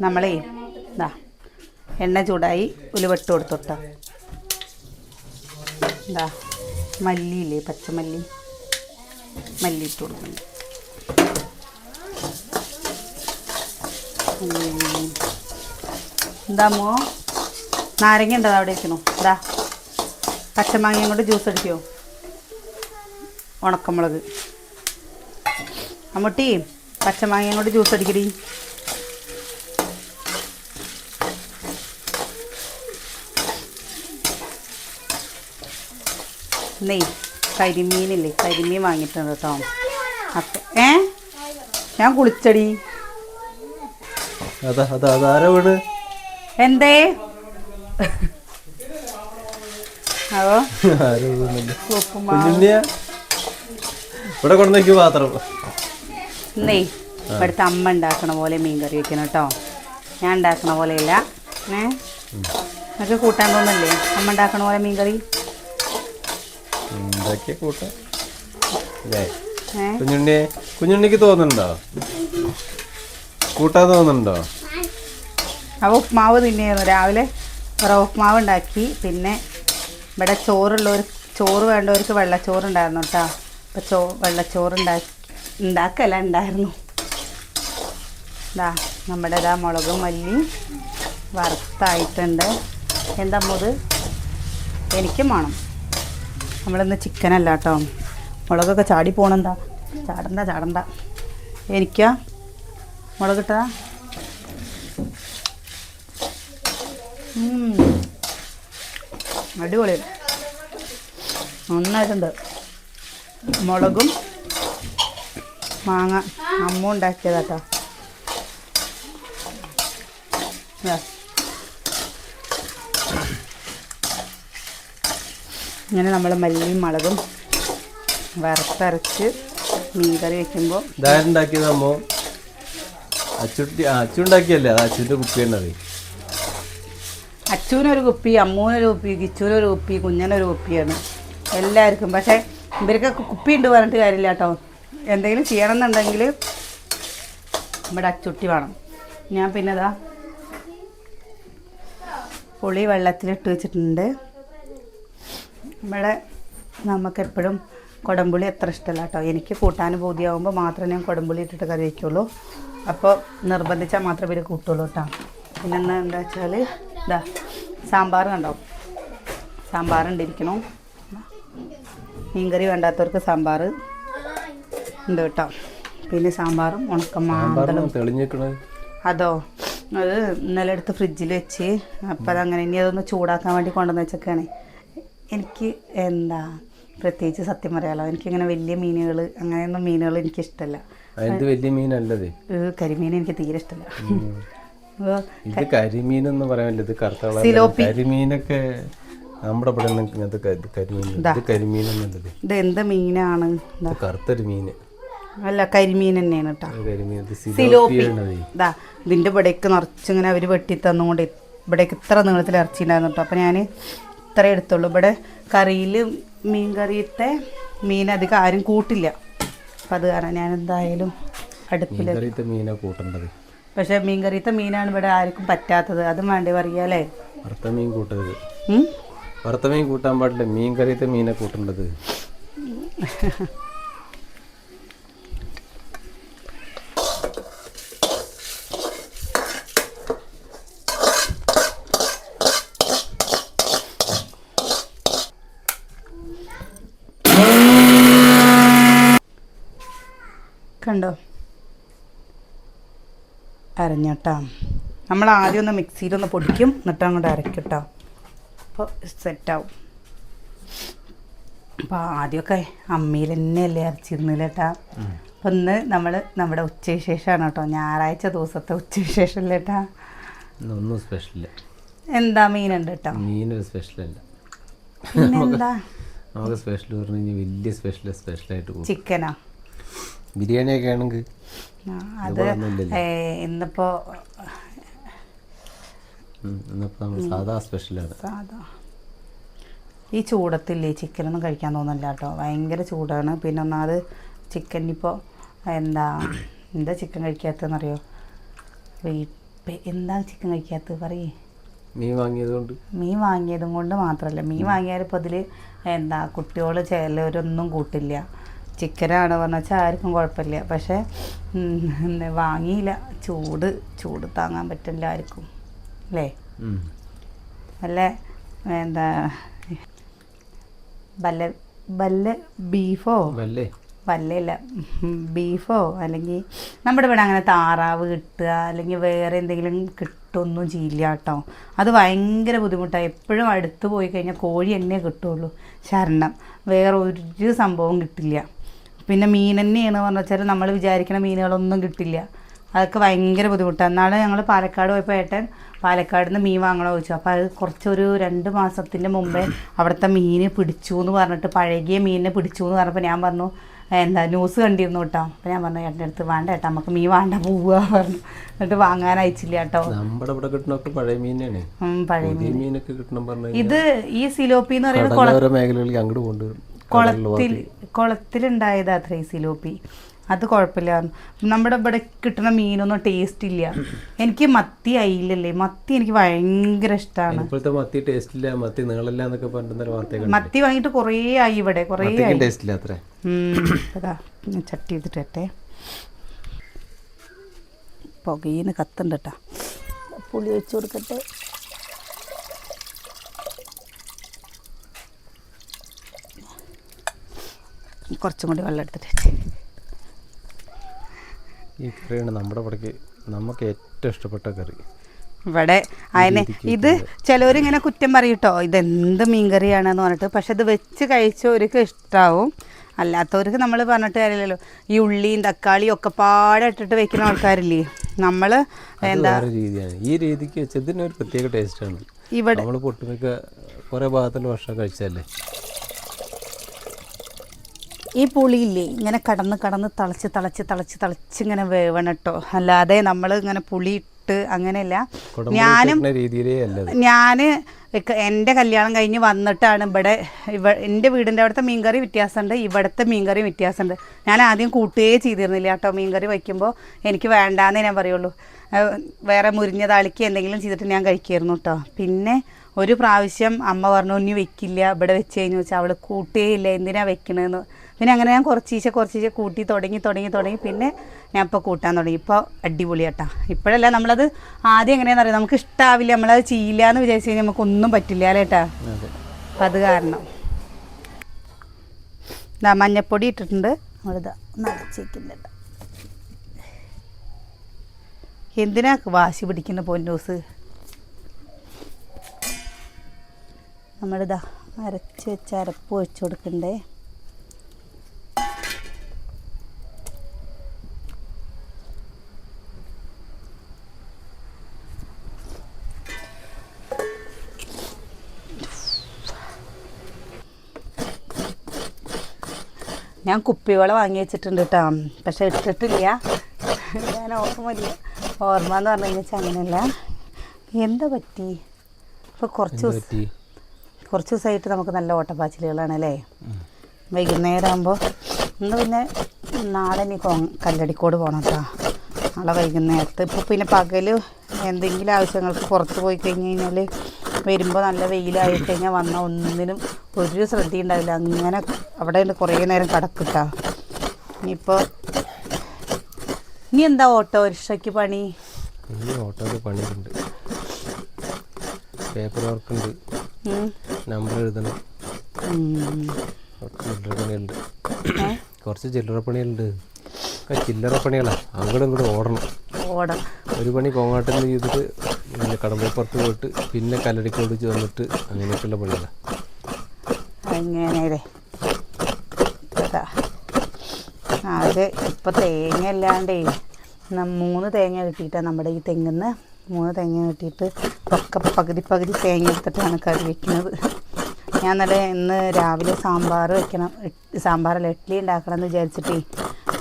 നമ്മളേ ഇതാ എണ്ണ ചൂടായി ഉലുവെട്ട് കൊടുത്തോട്ടോ. ഇതാ മല്ലിയില്ലേ പച്ചമല്ലി? മല്ലി ഇട്ട് കൊടുക്കുന്നു. ഉം. എന്താമോ നാരങ്ങ ഉണ്ടോ അവിടെ വെക്കണോ? ഇതാ പച്ചമാങ്ങയും കൊണ്ട് ജ്യൂസ് അടിക്കുമോ ഉണക്കമുളക്. അമ്മൂട്ടി പച്ചമാങ്ങയും കൊണ്ട് ജ്യൂസ് അടിക്കടി. നെയ് കരിമീനില്ലേ കരിമീൻ വാങ്ങിയിട്ടുണ്ട് കേട്ടോ. അപ്പ ഏ? ഞാൻ കുളിച്ചടി. എന്തേ? അതോ ഇവിടെ കൊണ്ടുവയ്ക്കും പാത്രം. നെയ് ഇവിടുത്തെ അമ്മ ഉണ്ടാക്കണ പോലെ മീൻ കറി വെക്കണം കേട്ടോ. ഞാൻ ഉണ്ടാക്കണ പോലെയല്ല. ഏ? നിങ്ങൾക്ക് കൂട്ടാൻ തോന്നല്ലേ അമ്മ ഉണ്ടാക്കണ പോലെ മീൻ കറി? ഉണ്ടാക്കിയ കൂട്ട? അല്ലേ കുഞ്ഞുണ്ണി കുഞ്ഞുണ്ണിക്ക് തോന്നുന്നുണ്ടോ? കൂട്ടാൻ തോന്നുന്നുണ്ടോ? അവ ഉപ്മാവ് തിന്നെയായിരുന്നു രാവിലെ കുറേ ഉപ്മാവ് ഉണ്ടാക്കി. പിന്നെ ഇവിടെ ചോറുള്ളവർ ചോറ് വേണ്ടവർക്ക് വെള്ളച്ചോറ് ഉണ്ടായിരുന്നു കേട്ടോ. അപ്പോൾ ചോ വെള്ളച്ചോറ് ഉണ്ടാക്കി ഉണ്ടാക്കല്ല ഉണ്ടായിരുന്നു. ഇതാ നമ്മുടെ ഇതാ മുളകും മല്ലി വറുത്തായിട്ടുണ്ട്. എന്താ മുത് എനിക്കും വേണം. നമ്മളിന്ന് ചിക്കനല്ല കേട്ടോ മുളകൊക്കെ ചാടി പോണെന്താ? ചാടണ്ട ചാടണ്ട. എനിക്കാ? മുളകിട്ടാ. അടിപൊളി. നന്നായിട്ടുണ്ട്. മുളകും മാങ്ങ അമ്മ ഉണ്ടാക്കിയതാട്ടോ ഇങ്ങനെ നമ്മൾ മല്ലിയും മുളകും വറുത്തരച്ച് മീൻകറി വെക്കുമ്പോൾ ഇതാരുണ്ടാക്കിയതമ്മോ അച്ചുട്ടി അച്ചുണ്ടാക്കിയല്ലേ? അത് അച്ചുവിന്റെ കുപ്പി തന്നെ അച്ചൂനൊരു കുപ്പി അമ്മൂനൊരു കുപ്പി കിച്ചൂനൊരു കുപ്പി കുഞ്ഞനൊരു കുപ്പിയാണ്. എല്ലാവർക്കും. പക്ഷേ ഇവർക്കൊക്കെ കുപ്പി ഉണ്ട് പറഞ്ഞിട്ട് കാര്യമില്ല കേട്ടോ. എന്തെങ്കിലും ചെയ്യണം എന്നുണ്ടെങ്കിൽ ഇവിടെ അച്ചുട്ടി വേണം. ഞാൻ പിന്നെ ഇതാ പുളി വെള്ളത്തിലിട്ട് വെച്ചിട്ടുണ്ട്. ഇവിടെ നമുക്കെപ്പോഴും കുടംപുളി അത്ര ഇഷ്ടമല്ല കേട്ടോ. എനിക്ക് കൂട്ടാൻ ബോധ്യമാകുമ്പോൾ മാത്രമേ ഞാൻ കുടംപുളി ഇട്ടിട്ട് കറി വയ്ക്കുള്ളൂ. അപ്പോൾ നിർബന്ധിച്ചാൽ മാത്രമേ ഇവർ കൂട്ടുള്ളൂ കേട്ടോ. പിന്നെ എന്താ എന്താ വെച്ചാൽ ഇതാ സാമ്പാർ കണ്ടോ? സാമ്പാർ ഉണ്ടിരിക്കണോ മീൻകറി വേണ്ടാത്തവർക്ക് സാമ്പാർ ഉണ്ട് കേട്ടോ. പിന്നെ സാമ്പാറും ഉണക്കമാന്തളും അതോ അത് ഇന്നലെ എടുത്ത് ഫ്രിഡ്ജിൽ വെച്ച് അപ്പം അതങ്ങനെ ഇനി അതൊന്ന് ചൂടാക്കാൻ വേണ്ടി കൊണ്ടുവന്ന് വെച്ചൊക്കെയാണ്. എനിക്ക് എന്താ പ്രത്യേകിച്ച് സത്യം പറയാലോ എനിക്കിങ്ങനെ വലിയ മീനുകൾ അങ്ങനെയൊന്നും മീനുകൾ എനിക്കിഷ്ടമല്ല ഇഷ്ടമല്ല വലിയ മീനല്ലത്? കരിമീൻ എനിക്ക് തീരെ ഇഷ്ടമല്ല ഇത് കരിമീൻ എന്ന് പറയാൻ ഇത് കറുത്ത കരിമീനൊക്കെ നമ്മുടെ ഇവിടെ ഇങ്ങനത്തെ കരിമീൻ ഇത് കരിമീൻ എന്നല്ലത് ഇത് എന്ത് മീനാണ്? ഇതാ ഇത് കറുത്തൊരു മീന്. അല്ല കരിമീൻ തന്നെയാണ് കേട്ടോ. ഇത് സിലോപ്പി ഇതാ ഇതിന്റെ ഇവിടേക്ക് നിറച്ചിങ്ങനെ അവർ വെട്ടി തന്നുകൊണ്ട് ഇവിടേക്ക് ഇത്ര നീളത്തിൽ ഇറച്ചിണ്ടായിരുന്നു കേട്ടോ. അപ്പോൾ ഞാൻ ഇത്ര എടുത്തുള്ളൂ. ഇവിടെ കറിയിൽ മീൻ കറിയത്തെ മീൻ അധികം ആരും കൂട്ടില്ല. അപ്പം അത് കാരണം ഞാൻ എന്തായാലും അടുപ്പിൽ പക്ഷെ കൂട്ടേണ്ടത്. പക്ഷേ മീൻ കറിയത്തെ മീനാണ് ഇവിടെ ആർക്കും പറ്റാത്തത്. അതും വേണ്ടേ പറയാല്ലേ വറുത്ത മീൻ കൂട്ടരുത്? വറുത്ത മീൻ കൂട്ടാൻ പാടില്ല. മീൻ കറിയത്തെ മീനെ കൂട്ടേണ്ടത് കണ്ടോ അരഞ്ഞോട്ടാ നമ്മൾ ആദ്യം ഒന്ന് മിക്സിയിലൊന്ന് പൊടിക്കും എന്നിട്ട് അങ്ങോട്ട് അരയ്ക്കും കേട്ടോ അപ്പോൾ സെറ്റാവും. അപ്പോൾ ആദ്യമൊക്കെ അമ്മിയിൽ തന്നെയല്ലേ അരച്ചിരുന്നില്ല കേട്ടാ അപ്പം ഇന്ന് നമ്മൾ നമ്മുടെ ഉച്ചവിശേഷമാണ് കേട്ടോ. ഞായറാഴ്ച ദിവസത്തെ ഉച്ചവിശേഷം കേട്ടാ ഒന്നും സ്പെഷ്യലില്ല എന്താ മീനുണ്ട് കേട്ടോ? മീനൊരു സ്പെഷ്യലല്ല പിന്നെന്താ? നമുക്ക് സ്പെഷ്യൽ പറഞ്ഞു കഴിഞ്ഞാൽ വലിയ സ്പെഷ്യൽ സ്പെഷ്യലായിട്ട് ചിക്കനാ? ബിരിയാണിയൊക്കെ ആണെങ്കിൽ അത് നമ്മൾ സാധാ സ്പെഷ്യലാണ്. സാധാ. ഈ ചൂടത്തില്ലേ ചിക്കനൊന്നും കഴിക്കാൻ തോന്നില്ല കേട്ടോ. ഭയങ്കര ചൂടാണ്. പിന്നെ ഒന്നാമത് ചിക്കൻ ഇപ്പോൾ എന്താ എന്താ ചിക്കൻ കഴിക്കാത്തതെന്നറിയോ? പെ- എന്താ ചിക്കൻ കഴിക്കാത്തത്? പറയേ. മീൻ വാങ്ങിയത് കൊണ്ട്? മീൻ വാങ്ങിയതും കൊണ്ട് മാത്രമല്ല മീൻ വാങ്ങിയാൽ ഇപ്പോൾ അതിൽ എന്താ കുട്ടികൾ ചിലവരൊന്നും കൂട്ടില്ല. ചിക്കനാണ് പറഞ്ഞാൽ വെച്ചാൽ ആർക്കും കുഴപ്പമില്ല. പക്ഷേ വാങ്ങിയില്ല. ചൂട് ചൂട് താങ്ങാൻ പറ്റില്ല ആർക്കും. അല്ലേ? നല്ല എന്താ വല്ല വല്ല ബീഫോ? വല്ലേ. വല്ലയില്ല. ബീഫോ? അല്ലെങ്കിൽ നമ്മുടെ ഇവിടെ അങ്ങനെ താറാവ് കിട്ടുക അല്ലെങ്കിൽ വേറെ എന്തെങ്കിലും കിട്ടൊന്നും ചെയ്യില്ല കേട്ടോ. അത് ഭയങ്കര ബുദ്ധിമുട്ടാണ് എപ്പോഴും അടുത്ത് പോയി കഴിഞ്ഞാൽ കോഴി തന്നെ കിട്ടുള്ളൂ. ശരണം. വേറെ ഒരു സംഭവം കിട്ടില്ല. പിന്നെ മീൻ തന്നെയാണ് പറഞ്ഞു വെച്ചാൽ നമ്മൾ വിചാരിക്കുന്ന മീനുകളൊന്നും കിട്ടില്ല. അതൊക്കെ ഭയങ്കര ബുദ്ധിമുട്ടാണ് എന്നാണ് ഞങ്ങൾ പാലക്കാട് പോയപ്പോൾ ഏട്ടൻ പാലക്കാട് നിന്ന് മീൻ വാങ്ങണോ ചോദിച്ചു. അപ്പോൾ അത് കുറച്ചൊരു രണ്ട് മാസത്തിന്റെ മുമ്പേ അവിടുത്തെ മീൻ പിടിച്ചു എന്ന് പറഞ്ഞിട്ട് പഴകിയ മീനിനെ പിടിച്ചു എന്ന് പറഞ്ഞപ്പോൾ ഞാൻ പറഞ്ഞു എന്താ ന്യൂസ് കണ്ടിരുന്നു കേട്ടോ. അപ്പം ഞാൻ പറഞ്ഞു ഏട്ടന്റെ അടുത്ത് വേണ്ട ഏട്ടാ നമുക്ക് മീൻ വേണ്ട പോവുക പറഞ്ഞു. എന്നിട്ട് വാങ്ങാൻ അയച്ചില്ല കേട്ടോ. നമ്മുടെ ഇവിടെ കിട്ടണൊക്കെ പഴയ മീനാണ്. പഴയ മീൻ. മീനൊക്കെ കിട്ടണം പറഞ്ഞു ഇത് ഈ സിലോപ്പി എന്ന് പറയുന്നത് മേഖലകളിൽ അങ്ങോട്ട് കൊണ്ടുവരും കുളത്തിൽ കുളത്തിലുണ്ടായതാ അത്രേ ഈ സിലോപ്പി അത് കുഴപ്പമില്ല. നമ്മുടെ ഇവിടെ കിട്ടുന്ന മീനൊന്നും ടേസ്റ്റ് ഇല്ല. എനിക്ക് മത്തി അയിലല്ലേ? മത്തി എനിക്ക് ഭയങ്കര ഇഷ്ടമാണ് ഇപ്പോഴത്തെ മത്തി ടേസ്റ്റ് ഇല്ല. മത്തി നീളല്ല എന്നൊക്കെ. മത്തി വാങ്ങിയിട്ട് കുറേ ആയി ഇവിടെ. കുറേ ടേസ്റ്റ് ഇല്ല അത്രേ. ചട്ടി ചെയ്തിട്ട് ഇട്ടെ പുകയിന്ന് കത്തുണ്ട് കേട്ടോ. പുളി വെച്ച് കൊടുക്കട്ടെ. കുറച്ചും കൂടി വെള്ളം എടുത്തിട്ട് ഈ കറിയാണ് നമ്മുടെ ഇവിടേക്ക് നമുക്ക് ഏറ്റവും ഇഷ്ടപ്പെട്ട കറി. ഇവിടെ അതിന് ഇത് ചിലവരിങ്ങനെ കുറ്റം പറയും കേട്ടോ ഇതെന്ത് മീൻകറിയാണെന്ന് പറഞ്ഞിട്ട്. പക്ഷെ ഇത് വെച്ച് കഴിച്ചവർക്ക് ഇഷ്ടാവും. അല്ലാത്തവർക്ക് നമ്മൾ പറഞ്ഞിട്ട് കാര്യമില്ലല്ലോ. ഈ ഉള്ളിയും തക്കാളിയും ഒക്കെ പാടെ ഇട്ടിട്ട് വെക്കുന്ന ആൾക്കാരില്ലേ? നമ്മൾ എന്താ രീതിയാണ്. ഈ രീതിക്ക് വെച്ചതിന് ഒരു പ്രത്യേക ടേസ്റ്റാണ് ഇവിടെ നമ്മൾ പൊട്ടുമിക്ക കുറേ ഭാഗത്തുള്ള ഭക്ഷണം കഴിച്ചല്ലേ ഈ പുളിയില്ലേ? ഇങ്ങനെ കടന്ന് കടന്ന് തിളച്ച് തിളച്ച് തിളച്ച് തിളച്ച് ഇങ്ങനെ വേവണം കേട്ടോ അല്ലാതെ നമ്മൾ ഇങ്ങനെ പുളി ഇട്ട് അങ്ങനെയല്ല ഞാനും ഞാൻ എന്റെ കല്യാണം കഴിഞ്ഞ് വന്നിട്ടാണ് ഇവിടെ ഇവ എന്റെ വീടിന്റെ അവിടുത്തെ മീൻകറി വ്യത്യാസമുണ്ട് ഇവിടുത്തെ മീൻകറി വ്യത്യാസമുണ്ട് ഞാൻ ആദ്യം കൂട്ടുകയേ ചെയ്തിരുന്നില്ല കേട്ടോ മീൻകറി വയ്ക്കുമ്പോൾ എനിക്ക് വേണ്ടാന്നേ ഞാൻ പറയുള്ളൂ. വേറെ മുരിഞ്ഞ താളിക്ക് എന്തെങ്കിലും ചെയ്തിട്ട് ഞാൻ കഴിക്കുമായിരുന്നു കേട്ടോ. പിന്നെ ഒരു പ്രാവശ്യം അമ്മ പറഞ്ഞു ഇനി വെക്കില്ല ഇവിടെ വെച്ച് കഴിഞ്ഞു വെച്ചാൽ അവൾ കൂട്ടേ ഇല്ല എന്തിനാ വെക്കണതെന്ന് പിന്നെ അങ്ങനെ ഞാൻ കുറച്ചീശെ കുറച്ചീശെ കൂട്ടി തുടങ്ങി തുടങ്ങി തുടങ്ങി. പിന്നെ ഞാൻ ഇപ്പോൾ കൂട്ടാൻ തുടങ്ങി. ഇപ്പോൾ അടിപൊളിയാട്ടാ ഇപ്പോഴല്ല നമ്മളത് ആദ്യം എങ്ങനെയാണെന്ന് അറിയാം? നമുക്ക് ഇഷ്ടാവില്ല. നമ്മളത് ചെയ്യില്ല എന്ന് വിചാരിച്ചു കഴിഞ്ഞാൽ നമുക്കൊന്നും പറ്റില്ല അല്ലേ ഏട്ടാ? അപ്പം അത് കാരണം. ഇതാ മഞ്ഞപ്പൊടി ഇട്ടിട്ടുണ്ട്. നമ്മളിതാ നനച്ചേക്കുന്നുണ്ട് എന്തിനാ വാശി പിടിക്കുന്ന പൊന്നൂസ്? നമ്മളിതാ അരച്ച് വെച്ച് അരപ്പ് ഒഴിച്ചു കൊടുക്കണ്ടേ? ഞാൻ കുപ്പിവെള്ളം വാങ്ങി വെച്ചിട്ടുണ്ട് കേട്ടോ പക്ഷെ ഇട്ടിട്ടില്ല. ഞാൻ ഓർമ്മയില്ല ഓർമ്മ എന്ന് പറഞ്ഞു കഴിഞ്ഞാൽ അങ്ങനെയല്ല എന്താ പറ്റി? ഇപ്പോൾ കുറച്ച് ദിവസം കുറച്ച് ദിവസമായിട്ട് നമുക്ക് നല്ല ഓട്ടപ്പാച്ചിലുകളാണ് അല്ലേ വൈകുന്നേരം ആകുമ്പോൾ ഇന്ന് പിന്നെ നാളെ ഇനി കൊ കല്ലടിക്കോട് പോകണം കേട്ടോ നാളെ വൈകുന്നേരത്ത്. ഇപ്പോൾ പിന്നെ പകൽ എന്തെങ്കിലും ആവശ്യങ്ങൾക്ക് പുറത്ത് പോയി കഴിഞ്ഞ് കഴിഞ്ഞാൽ വരുമ്പോൾ നല്ല വെയിലായി കഴിഞ്ഞാൽ വന്ന ഒന്നിനും ഒരു ശ്രദ്ധ ഉണ്ടാവില്ല അങ്ങനെ അവിടെ കുറേ നേരം കിടക്കിട്ടാ. ഇനിയിപ്പോൾ ഇനി എന്താ ഓട്ടോറിക്ഷയ്ക്ക് പണി? ഓട്ടോക്ക് പണിയുണ്ട്. പേപ്പർ വർക്ക് ഉണ്ട് നമ്പർ എഴുതണം. കുറച്ച് ചില്ലറ പണികളുണ്ട്. ഏ? കുറച്ച് ചില്ലറ പണികളുണ്ട്. ഒക്കെ ചില്ലറ പണികളാണ് അങ്ങോട്ടും ഇങ്ങോട്ട് ഓടണം. ഓടണം ഒരു പണി കോങ്ങാട്ടിൽ നിന്ന് ചെയ്തിട്ട് പിന്നെ കടമ്പപ്പുറത്ത് പോയിട്ട് പിന്നെ കല്ലടിക്കോട് ചേർന്നിട്ട് അങ്ങനെയൊക്കെയുള്ള പണികളാണ് അങ്ങനെ അതാ. അത് ഇപ്പം തേങ്ങ അല്ലാണ്ടേ മൂന്ന് തേങ്ങ കിട്ടിയിട്ടാണ് നമ്മുടെ ഈ തെങ്ങിന്ന് മൂന്ന് തേങ്ങ കിട്ടിയിട്ട് ഒക്കെ പകുതി പകുതി തേങ്ങ എടുത്തിട്ടാണ് കറി വെക്കുന്നത്. ഞാൻ നല്ല ഇന്ന് രാവിലെ സാമ്പാർ വെക്കണം. സാമ്പാറിൽ സാമ്പാറല്ല ഇഡ്ഡലി ഉണ്ടാക്കണം എന്ന് വിചാരിച്ചിട്ടേ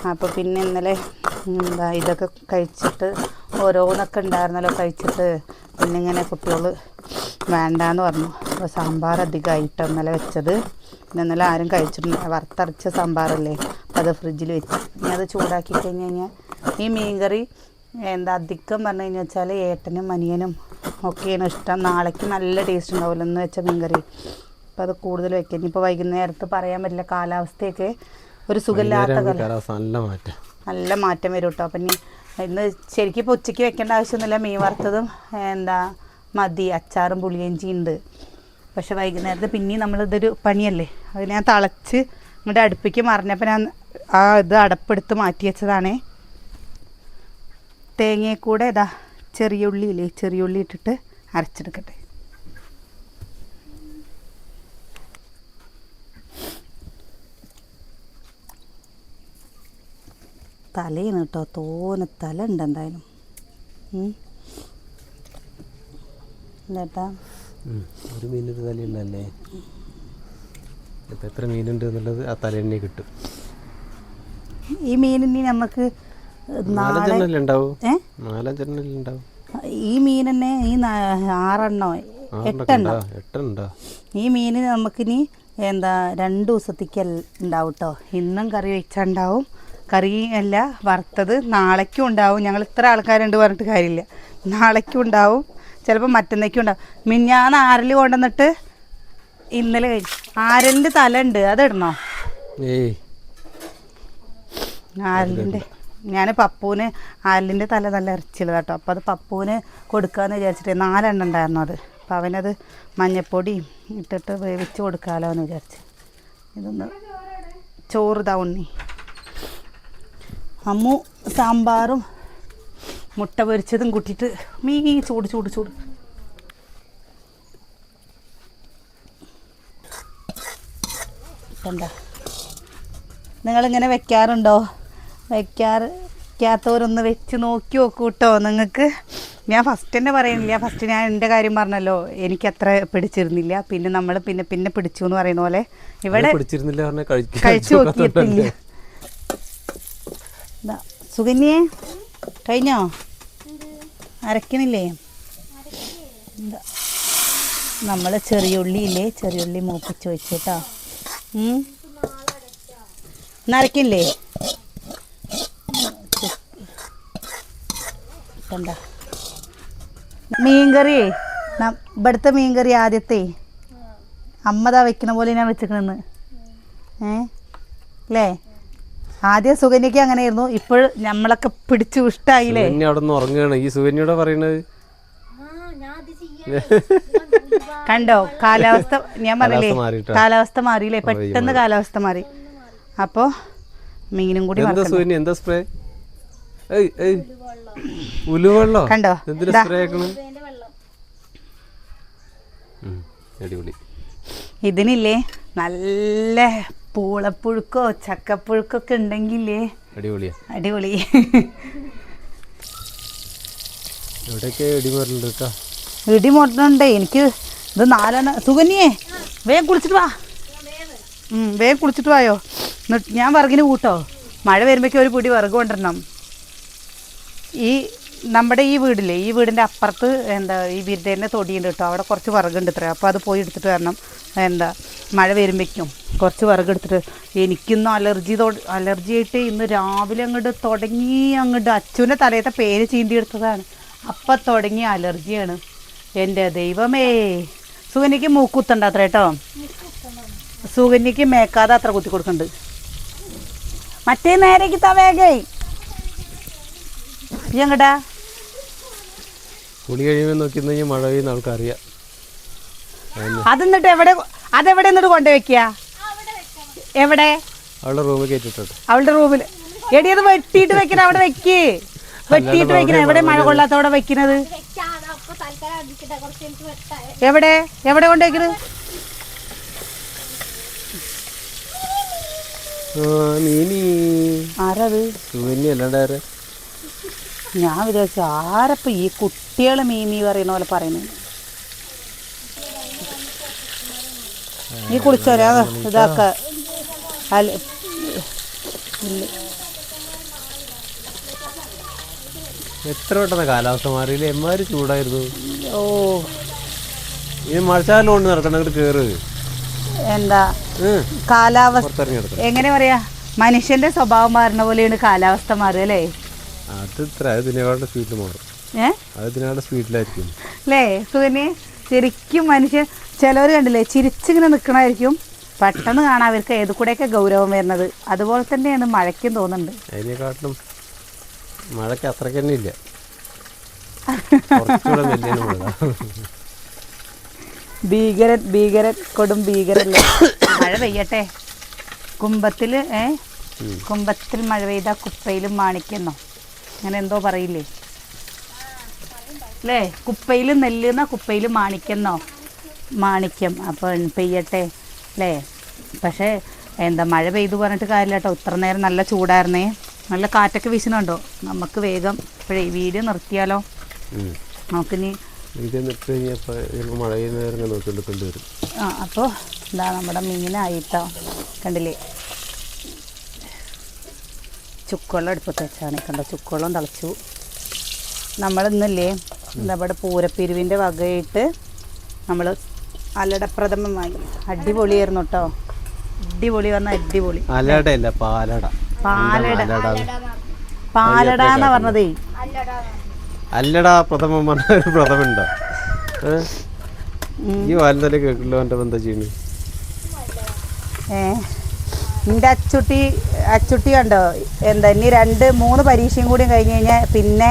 അപ്പോൾ പിന്നെ ഇന്നലെ എന്താ ഇതൊക്കെ കഴിച്ചിട്ട് ഓരോന്നൊക്കെ ഉണ്ടായിരുന്നല്ലോ കഴിച്ചിട്ട്. പിന്നെ ഇങ്ങനെ കുട്ടികൾ വേണ്ടാന്ന് പറഞ്ഞു. അപ്പോൾ സാമ്പാർ അധികമായിട്ടോ ഇന്നലെ വെച്ചത്. പിന്നെ ഇന്നലെ ആരും കഴിച്ചിട്ടില്ല. വറുത്തരച്ച സാമ്പാറല്ലേ. അപ്പോൾ അത് ഫ്രിഡ്ജിൽ വെച്ച്. ഇനി അത് ചൂടാക്കി കഴിഞ്ഞ് കഴിഞ്ഞാൽ ഈ മീൻകറി എന്താ അധികം പറഞ്ഞു കഴിഞ്ഞാൽ വെച്ചാൽ ഏട്ടനും മനിയനും ഒക്കെയാണ് ഇഷ്ടം. നാളേക്ക് നല്ല ടേസ്റ്റ് ഉണ്ടാവില്ല എന്ന് വെച്ച മീൻകറി. അപ്പോൾ അത് കൂടുതൽ വെക്കാം. ഇനിയിപ്പോൾ വൈകുന്നേരത്ത് പറയാൻ പറ്റില്ല കാലാവസ്ഥയൊക്കെ. ഒരു സുഖമില്ലാത്ത നല്ല മാറ്റം. വരും കേട്ടോ അപ്പം ഇനി ഇന്ന് ശരിക്കും ഇപ്പോൾ ഉച്ചയ്ക്ക് വെക്കേണ്ട ആവശ്യമൊന്നുമില്ല. മീൻ വറുത്തതും എന്താ മതി. അച്ചാറും പുളിയഞ്ചി ഉണ്ട്. പക്ഷെ വൈകുന്നേരത്ത് പിന്നെയും നമ്മളിതൊരു പണിയല്ലേ? അത് ഞാൻ തളച്ച് ഇങ്ങോട്ട് അടുപ്പിക്ക് മറിഞ്ഞപ്പോൾ ഞാൻ ആ ഇത് അടപ്പെടുത്ത് മാറ്റി വെച്ചതാണേ. തേങ്ങയെ കൂടെ ഇതാ ചെറിയ ഉള്ളിയില്ലേ? ചെറിയ ഉള്ളി ഇട്ടിട്ട് അരച്ചെടുക്കട്ടെ. തലയാണ് കേട്ടോ. തോന തല ഉണ്ട് എന്തായാലും. എന്നിട്ടാ ഒരു മീനൊരു തലയുള്ളല്ലേ ഇപ്പം എത്ര മീനുണ്ട് എന്നുള്ളത് ആ തലേന്നെ കിട്ടും. ഈ മീനിനി നമുക്ക് ഈ മീൻ തന്നെ ഈ ആറെണ്ണോ? എട്ടെണ്ണോ? എട്ടെണ്ണോ ഈ മീൻ നമുക്കിനി എന്താ രണ്ട് ദിവസത്തേക്ക് ഉണ്ടാവും കേട്ടോ ഇന്നും കറി വെച്ചുണ്ടാവും. കറി അല്ല വറുത്തത്. നാളേക്കും ഉണ്ടാവും. ഞങ്ങൾ ഇത്ര ആൾക്കാരുണ്ട് പറഞ്ഞിട്ട് കാര്യമില്ല. നാളേക്കും ഉണ്ടാവും. ചിലപ്പോൾ മറ്റന്നേക്കും ഉണ്ടാവും. മിഞ്ഞാന്ന് ആരൽ കൊണ്ടുവന്നിട്ട് ഇന്നലെ കഴിച്ചു. ആരലിന്റെ തല ഉണ്ട് അതിടണോ ആരലിന്റെ ഞാൻ പപ്പൂന് ആരലിന്റെ തല നല്ല ഇറച്ചിയുള്ളത് കേട്ടോ. അപ്പോൾ അത് പപ്പൂന് കൊടുക്കാമെന്ന് വിചാരിച്ചിട്ട് നാലെണ്ണം ഉണ്ടായിരുന്നു അത്. അപ്പോൾ അവനത് മഞ്ഞപ്പൊടിയും ഇട്ടിട്ട് വേവിച്ച് കൊടുക്കാമല്ലോ എന്ന് വിചാരിച്ച്. ഇതൊന്ന് ചോറ് ഇതാ ഉണ്ണി. അമ്മു സാമ്പാറും മുട്ട പൊരിച്ചതും കൂട്ടിയിട്ട് മീ ചൂട് ചൂട് ചൂട്. കണ്ട? നിങ്ങളിങ്ങനെ വെക്കാറുണ്ടോ? വെക്കാറ് വെക്കാത്തവരൊന്ന് വെച്ച് നോക്കി നോക്കൂ കേട്ടോ നിങ്ങൾക്ക്. ഞാൻ ഫസ്റ്റ് തന്നെ പറയുന്നില്ല. ഫസ്റ്റ് ഞാൻ എന്റെ കാര്യം പറഞ്ഞല്ലോ. എനിക്ക് അത്ര പിടിച്ചിരുന്നില്ല. പിന്നെ നമ്മൾ പിന്നെ പിന്നെ പിടിച്ചു എന്ന് പറയുന്ന പോലെ ഇവിടെ കഴിച്ചു നോക്കിയിട്ടില്ല. സുകന്യേ കഴിഞ്ഞോ? അരക്കണില്ലേ? നമ്മൾ ചെറിയുള്ളിയില്ലേ ചെറിയുള്ളി മൂപ്പിച്ച് വെച്ചിട്ടോ. നരക്കില്ലേ കണ്ട മീൻകറി. ഇവിടുത്തെ മീൻകറി ആദ്യത്തെ. അമ്മതാ വെക്കണ പോലെ ഞാൻ വെച്ചിക്കണെന്ന്. ഏ? അല്ലേ ആദ്യം സുകന്യക്ക് അങ്ങനെയായിരുന്നു. ഇപ്പോൾ നമ്മളൊക്കെ പിടിച്ചു ഇഷ്ടായില്ലേ? സുകന്യ അവിടെ നിന്ന് ഉറങ്ങുകയാണ്. ഈ സുകന്യയുടെ പറയണത്? കണ്ടോ? കാലാവസ്ഥ ഞാൻ പറഞ്ഞില്ലേ കാലാവസ്ഥ മാറിയില്ലേ? പെട്ടെന്ന് കാലാവസ്ഥ മാറി. അപ്പോ മീനും കൂടി എന്താ സ്പ്രേ ഉലുവെള്ളോ കണ്ടോ? ഇതിനില്ലേ നല്ല പൂളപ്പുഴുക്കോ ചക്കപ്പുഴുക്കോ ഒക്കെ ഉണ്ടെങ്കിലേ അടിപൊളിയാ. അടിപൊളി. ഇടിമറലുണ്ട് കേട്ടോ. ഇടി മുട്ടുന്നുണ്ടേ എനിക്ക് ഇത് നാലാന സുകന്യേ വേഗം കുളിച്ചിട്ട് വാ. വേഗം കുളിച്ചിട്ട് വായോ. ഞാൻ വിറകിന് കൂട്ടോ. മഴ വരുമ്പോഴേക്കും ഒരു പിടി വിറക് കൊണ്ടിരണം ഈ നമ്മുടെ ഈ വീടില്ലേ ഈ വീടിന്റെ അപ്പുറത്ത് എന്താ ഈ ബിരുദേന്റെ തൊടിയുണ്ട് കേട്ടോ. അവിടെ കുറച്ച് വിറകുണ്ട് ഇത്ര അപ്പോൾ അത് പോയി എടുത്തിട്ട് വരണം. എന്താ മഴ വരുമ്പോഴേക്കും കുറച്ച് വിറകെടുത്തിട്ട് എനിക്കിന്ന് അലർജി അലർജി ആയിട്ട് ഇന്ന് രാവിലെ അങ്ങോട്ട് തുടങ്ങി അങ്ങോട്ട് അച്ഛന്റെ തലയത്തെ പേര് ചീന്തി എടുത്തതാണ് അപ്പം തുടങ്ങിയ അലർജിയാണ് എന്റെ ദൈവമേ. സുകന്യക്ക് മൂക്കുത്തണ്ട അത്ര കേട്ടോ? സുകന്യക്ക് മേക്കാതെ അത്ര കുത്തി കൊടുക്കുന്നുണ്ട്. മറ്റേ നേരേക്ക് താ ഞങ്ങടാ കുളി നോക്കി മഴ പെയ്യുന്ന ആൾക്കറിയാം അത് എന്നിട്ട് എവിടെ അതെവിടെ എന്നിട്ട് കൊണ്ടുവെക്കുക എവിടെ? അവളുടെ റൂമിൽ കയറ്റിട്ടോട്ടെ അവളുടെ റൂമിൽ. എടി അത് വെട്ടിയിട്ട് വെക്കണ അവിടെ വെക്ക്. വെട്ടിയിട്ട് വെക്കണ എവിടെ മഴ കൊള്ളാത്തവിടെ വെക്കണത്? എവിടെ? എവിടെ കൊണ്ട് വെക്കണത് ഞാൻ വിചാരിച്ചു ആരപ്പ ഈ കുട്ടികൾ മീമി പറയുന്ന പോലെ പറയുന്നത്? നീ കുളിച്ചോരാ ഇതാക്ക അല്ല. എത്ര പെട്ടെന്ന് കാലാവസ്ഥ മാറിയില്ല? എമ്മാതിരി ചൂടായിരുന്നു. ഓ. ഈ മഴച്ചാലും കൊണ്ട് നടക്കണം അങ്ങോട്ട് കയറ് എന്താ? കാലാവസ്ഥ എങ്ങനെ പറയാ? മനുഷ്യന്റെ സ്വഭാവം മാറുന്ന പോലെയാണ് കാലാവസ്ഥ മാറുക അല്ലേ? അത് ഇത്ര സ്പീഡിൽ മാറും. സ്പീഡിലായിരിക്കും. അല്ലേ? ശരിക്കും മനുഷ്യൻ ചിലവർ കണ്ടില്ലേ ചിരിച്ചിങ്ങനെ നിൽക്കണമായിരിക്കും പെട്ടെന്ന് കാണാൻ അവർക്ക് ഏത് കൂടെയൊക്കെ ഗൗരവം വരുന്നത്. അതുപോലെ തന്നെയാണ് മഴയ്ക്കും തോന്നുന്നുണ്ട്. അതിനെക്കാട്ടിലും മഴയ്ക്ക് അത്രയ്ക്ക് തന്നെ ഇല്ല. ഭീകരൻ ഭീകരൻ കൊടും ഭീകരൻ മഴ പെയ്യട്ടെ. കുംഭത്തിൽ ഏ. കുംഭത്തിൽ മഴ പെയ്ത കുപ്പയിലും മാണിക്കുന്നോ അങ്ങനെ എന്തോ പറയില്ലേ? അല്ലേ കുപ്പയിലും നെല്ലുന്ന കുപ്പയിലും മാണിക്കുന്നോ മാണിക്യം. അപ്പോൾ പെയ്യട്ടെ അല്ലേ? പക്ഷേ എന്താ മഴ പെയ്തു പറഞ്ഞിട്ട് കാര്യമില്ല കേട്ടോ. ഇത്ര നേരം നല്ല ചൂടായിരുന്നേ. നല്ല കാറ്റൊക്കെ വീശുന്നുണ്ടോ? നമുക്ക് വേഗം ഇപ്പോഴേ വീഡിയോ നിർത്തിയാലോ? നമുക്കിനി വീഡിയോ നിട്ട് കഴിഞ്ഞപ്പോൾ മഴ പെയ്യുന്ന വരും. ആ അപ്പോൾ ഇതാ നമ്മുടെ മീനായിട്ടോ. കണ്ടില്ലേ? ചുക്കുവെള്ളം എടുപ്പത്ത് വെച്ചാണ്. കണ്ടോ? ചുക്കുവെള്ളം തിളച്ചു. നമ്മളിന്നല്ലേ എന്താ ഇവിടെ പൂരപ്പിരിവിന്റെ വകയിട്ട് നമ്മൾ അലടപ്രഥമം വാങ്ങി അടിപൊളിയായിരുന്നു കേട്ടോ. അടിപൊളി വന്ന അടിപൊളി. അലടല്ല പാലട. പാലട. പാലട എന്നാ പറഞ്ഞതേ? അല്ലടാ പ്രഥമം പറഞ്ഞ ഒരു ഉണ്ടോ ഈ വാലിന്തല കേൾക്കില്ലോ എന്റെ എന്താ ചെയ്യുന്നു ഏ? നിന്റെ അച്ചുട്ടി അച്ചുട്ടി കണ്ടോ? എന്താ ഇനി രണ്ട് മൂന്ന് പരീക്ഷയും കൂടി കഴിഞ്ഞ് കഴിഞ്ഞാൽ പിന്നെ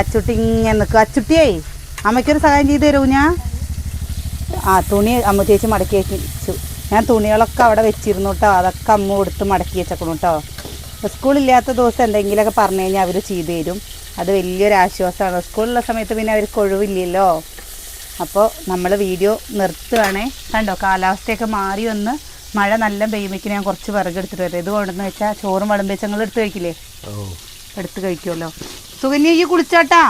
അച്ചുട്ടി ഇങ്ങനെ നിൽക്കും. അച്ചുട്ടിയേ അമ്മയ്ക്കൊരു സഹായം ചെയ്ത് തരൂ ഞാൻ? ആ തുണി അമ്മ ചേച്ചി മടക്കി വെച്ചു ഞാൻ തുണികളൊക്കെ അവിടെ വെച്ചിരുന്നു കേട്ടോ അതൊക്കെ അമ്മ കൊടുത്ത് മടക്കി വെച്ചേക്കണം കേട്ടോ സ്കൂളില്ലാത്ത ദിവസം എന്തെങ്കിലുമൊക്കെ പറഞ്ഞു കഴിഞ്ഞാൽ അവർ ചെയ്തു തരും. അത് വലിയൊരു ആശ്വാസമാണ് സ്കൂളുള്ള സമയത്ത് പിന്നെ അവർക്ക് ഒഴിവില്ലല്ലോ. അപ്പോൾ നമ്മൾ വീഡിയോ നിർത്തുകയാണേ കണ്ടോ കാലാവസ്ഥയൊക്കെ മാറി വന്ന് മഴ നല്ല പെയ്യുമ്പോഴേക്ക് ഞാൻ കുറച്ച് വിറക് എടുത്തിട്ട് വരാം. ഇത് കൊണ്ടെന്ന് വെച്ചാൽ ചോറും വളം വെച്ച് ഞങ്ങൾ എടുത്ത് കഴിക്കില്ലേ? എടുത്ത് കഴിക്കുമല്ലോ സുകന്യ ഈ കുളിച്ചാട്ടാ?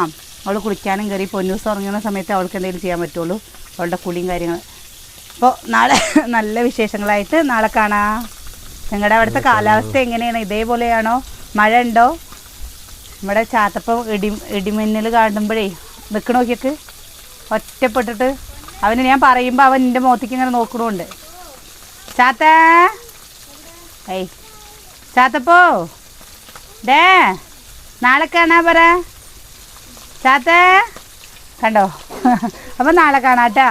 അവൾ കുളിക്കാനും കയറി പൊന്നൂസ് ഉറങ്ങുന്ന സമയത്ത് അവൾക്ക് എന്തെങ്കിലും ചെയ്യാൻ പറ്റുള്ളൂ. അവളുടെ കുളിയും കാര്യങ്ങൾ അപ്പോൾ നാളെ നല്ല വിശേഷങ്ങളായിട്ട് നാളെ കാണാം. നിങ്ങളുടെ അവിടുത്തെ കാലാവസ്ഥ എങ്ങനെയാണ്? ഇതേപോലെയാണോ? മഴ ഉണ്ടോ നമ്മുടെ ചാത്തപ്പം ഇടി ഇടിമിന്നൽ കാണുമ്പോഴേ നിൽക്കണ നോക്കിയൊക്കെ. ഒറ്റപ്പെട്ടിട്ട്. അവന് ഞാൻ പറയുമ്പോൾ അവൻ എന്റെ മുഖത്തേക്ക് ഇങ്ങനെ നോക്കണുണ്ട്. ചാത്ത? ഏയ്. ചാത്തപ്പോ? ഡേ നാളെ കാണാ പറ ചാത്ത? കണ്ടോ? അപ്പം നാളെ കാണാട്ടാ